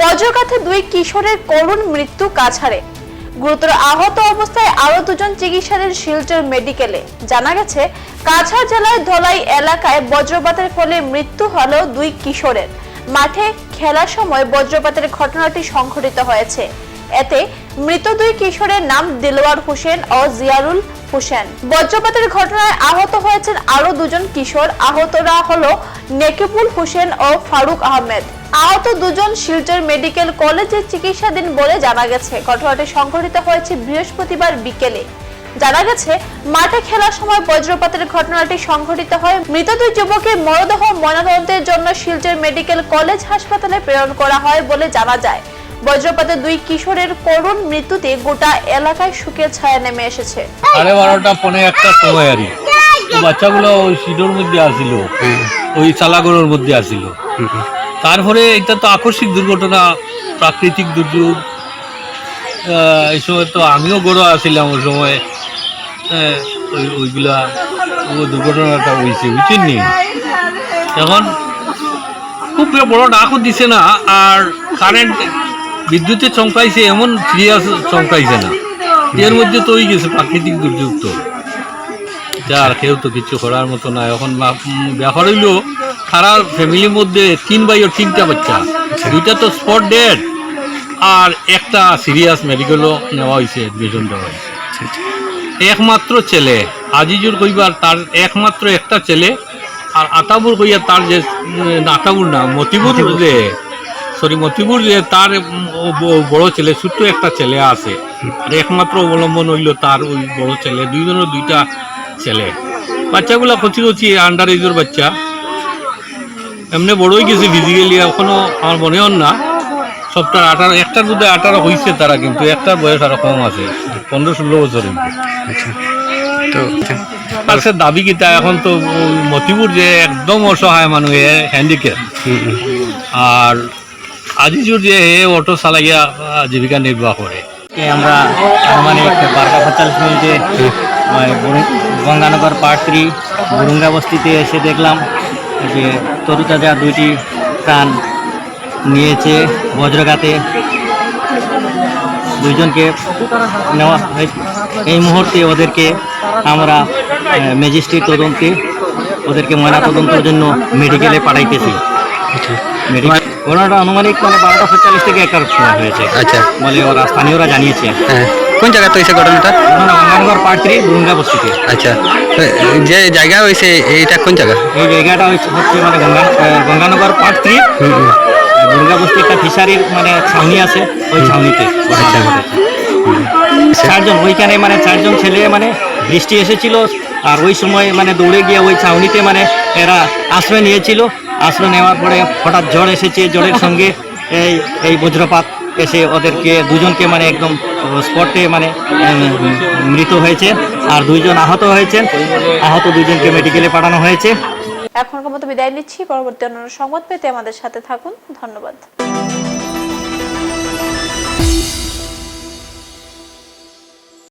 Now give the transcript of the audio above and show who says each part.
Speaker 1: বজ্রঘাতে দুই কিশোরের করুণ মৃত্যু কাছাড়ে। গুরুতর আহত অবস্থায় আরও দুজন চিকিৎসাধীন শিলচর মেডিকেলে। জানা গেছে, কাছাড় জেলার ধলাই এলাকায় বজ্রপাতের ফলে মৃত্যু হলো দুই কিশোরের। মাঠে খেলার সময় বজ্রপাতের ঘটনাটি সংঘটিত হয়েছে। এতে মৃত দুই কিশোরের নাম দিলওয়ার হোসেন ও জিয়ারুল হোসেন বজ্রপাতের ঘটনায় আহত হয়েছেন আরও দুজন কিশোর। আহতরা হলো নেকিবুল হোসেন ও ফারুক আহমেদ। আহত দুজন শিলচর মেডিকেল কলেজে চিকিৎসাধীন বলে জানা গেছে। ঘটনাটি সংঘটিত হয়েছে বৃহস্পতিবার বিকেলে। জানা গেছে, মাঠে খেলার সময় বজ্রপাতের ঘটনাটি সংঘটিত হয়। মৃত দুই যুবকের মরদেহ ময়নাতদন্তের জন্য শিলচর মেডিকেল কলেজ হাসপাতালে প্রেরণ করা হয় বলে জানা যায়। বজ্রপাতে দুই কিশোরের করুণ মৃত্যুতে গোটা এলাকায় শোকের ছায়া নেমে এসেছে।
Speaker 2: সাড়ে বারোটা পনেরো একটা সময় আর। বাচ্চাগুলো ওই সিডোর মধ্যে আসিল ওই চালাগড়ের মধ্যে আসিল। তারপরে এটা তো আকস্মিক দুর্ঘটনা প্রাকৃতিক দুর্যোগ। এই সময় তো আমিও গড়ো আসিলাম ওই সময়। হ্যাঁ, ওই ওইগুলা ও দুর্ঘটনাটা হয়েছে বুঝছেন নি এখন খুব বড় ডাকও দিছে না আর কারেন্ট বিদ্যুতে চমকাইছে, এমন সিরিয়াস চমকাইছে না। এর মধ্যে তো হয়ে গেছে, প্রাকৃতিক দুর্যোগ তো। যা, আর কেউ তো কিছু করার মতো না। এখন ব্যাপার হইল সারা ফ্যামিলির মধ্যে তিন ভাই তিনটা বাচ্চা। দুইটা তো স্পট ডেড আর একটা সিরিয়াস মেডিকেলও নেওয়া হয়েছে অ্যাডমিশন দেওয়া হয়েছে একমাত্র ছেলে, আজিজুর কইবার তার একমাত্র একটা ছেলে, আর আতাবুর কইয়া তার যে আতাবুর না মতিবুর যে সরি মতিবুর যে তার বড় ছেলে ছোট্ট একটা ছেলে আছে। আর একমাত্র অবলম্বন হইল তার ওই বড় ছেলে দুইজনের দুইটা ছেলে। বাচ্চাগুলা কচি কচি আন্ডার এজের বাচ্চা এমনি বড়ই গেছে ফিজিক্যালি এখনও আমার মনে হন না। সবটার আঠারো একটার মধ্যে আঠারো হয়েছে তারা কিন্তু একটার বয়স আরও কম আছে পনেরো ষোলো বছর
Speaker 3: তো
Speaker 2: আছে দাবি কিতা এখন তো মতিপুর যে একদম অসহায় মানুষ হ্যান্ডিক্যাপ আর আজিজুর যে অটো চালাইয়া জীবিকা নির্বাহ করে
Speaker 4: আমরা আনুমানিক বারোটা পঁয়তাল্লিশ মিনিটে মানে গঙ্গানগর পার্ট থ্রি বুরুঙ্গা বস্তিতে এসে দেখলাম যে তরুতাজা দুইটি প্রাণ নিয়েছে বজ্রঘাতে। দুইজনকে নেওয়া হয়- এই মুহূর্তে ওদেরকে আমরা ম্যাজিস্ট্রেট তদন্তে ওদেরকে ময়না তদন্তের জন্য মেডিকেলে পাঠাইতেছি। মেডিকেল ঘটনাটা আনুমানিক মানে বারোটা পঁয়তাল্লিশ থেকে একটার সময় হয়েছে।
Speaker 3: আচ্ছা।
Speaker 4: বলে ওরা স্থানীয়রা জানিয়েছে।
Speaker 3: হ্যাঁ। কোন জায়গাতে হয়েছে ঘটনাটা?
Speaker 4: গঙ্গানগর পার্ট থ্রি বুরুঙ্গা বস্তিতে।
Speaker 3: আচ্ছা। যে জায়গা হয়েছে এইটা কোন জায়গা?
Speaker 4: এই জায়গাটা হচ্ছে- হচ্ছে মানে গঙ্গা গঙ্গানগর পার্ট থ্রি। দুর্গা বস্তি একটা ফিশারির মানে ছাউনি আছে ওই ছাউনিতে চারজন ওইখানে মানে চারজন ছেলে মানে বৃষ্টি এসেছিল আর ওই সময় মানে দৌড়ে গিয়ে ওই ছাউনিতে মানে এরা আশ্রয় নিয়েছিল। আশ্রয় নেওয়ার পরে হঠাৎ জ্বর এসেছে, জ্বরের সঙ্গে এই এই বজ্রপাত এসে ওদেরকে দুজনকে মানে একদম স্পটে মানে মৃত হয়েছে আর দুইজন আহত হয়েছেন। আহত দুজনকে মেডিকেলে পাঠানো হয়েছে।
Speaker 1: এখনকার মতো বিদায় নিচ্ছি। পরবর্তী অন্যান্য সংবাদ পেতে আমাদের সাথে থাকুন। ধন্যবাদ।